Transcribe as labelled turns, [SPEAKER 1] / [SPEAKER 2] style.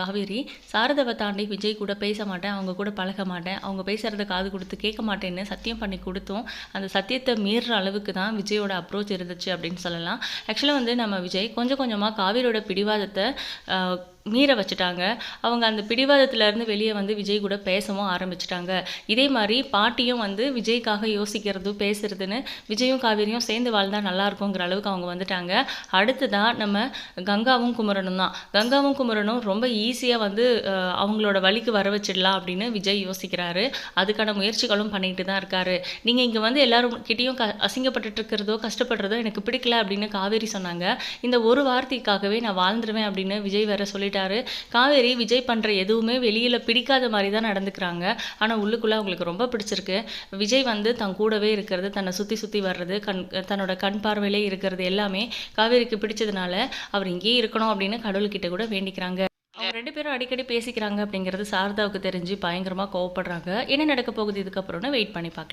[SPEAKER 1] காவேரி சாரதவை தாண்டி விஜய் கூட பேச மாட்டேன் அவங்க கூட பழக மாட்டேன். அவங்க பேசுகிறத காது கொடுத்து கேட்க மாட்டேன்னு சத்தியம் பண்ணி கொடுத்தும். அந்த சத்தியத்தை மீறுற அளவுக்கு தான் விஜயோட அப்ரோச் இருந்துச்சு அப்படின்னு சொல்லலாம். ஆக்சுவலாக வந்து நம்ம விஜய் கொஞ்சம் கொஞ்சமாக காவேரியோட பிடிவாதத்தை மீற வச்சுட்டாங்க. அவங்க அந்த பிடிவாதத்திலேருந்து வெளியே வந்து விஜய் கூட பேசவும் ஆரம்பிச்சிட்டாங்க. இதே மாதிரி பாட்டியும் வந்து விஜய்க்காக யோசிக்கிறது பேசுறதுன்னு விஜயும் காவேரியும் சேர்ந்து வாழ்ந்தால் நல்லா இருக்குங்கிற அளவுக்கு அவங்க வந்துட்டாங்க. அடுத்ததான் நம்ம கங்காவும் குமரனும் தான். கங்காவும் குமரனும் ரொம்ப ஈஸியாக வந்து அவங்களோட வழிக்கு வர வச்சிடலாம் அப்படின்னு விஜய் யோசிக்கிறாரு. அதுக்கான முயற்சிகளும் பண்ணிட்டு தான் இருக்காரு. நீங்கள் இங்கே வந்து எல்லாரும் கிட்டேயும் க அசிங்கப்பட்டுட்டு இருக்கிறதோ கஷ்டப்படுறதோ எனக்கு பிடிக்கல அப்படின்னு காவேரி சொன்னாங்க. இந்த ஒரு வார்த்தைக்காகவே நான் வாழ்ந்துருவேன் அப்படின்னு விஜய் வேற சொல்லிட்டாரு. காவேரி விஜய் பண்ணுற எதுவுமே வெளியில் பிடிக்காத மாதிரி தான் நடந்துக்கிறாங்க. ஆனால் உள்ளுக்குள்ளே அவங்களுக்கு ரொம்ப பிடிச்சிருக்கு. விஜய் வந்து தன் கூடவே இருக்கிறது தன்னை சுற்றி சுற்றி வர்றது கண் தன்னோட கண் பார்வையிலே இருக்கிறது எல்லாமே காவேரிக்கு பிடிச்சதுனால அவர் இங்கேயே இருக்கணும் அப்படின்னு கடவுள்கிட்ட கூட வேண்டிக்கிறாங்க. அவங்க ரெண்டு பேரும் அடிக்கடி பேசிக்கிறாங்க அப்படிங்கிறது சாரதாவுக்கு தெரிஞ்சு பயங்கரமாக கோவப்படுறாங்க. என்ன நடக்க போகுது இதுக்கப்புறம்னு வெயிட் பண்ணி பார்க்கலாம்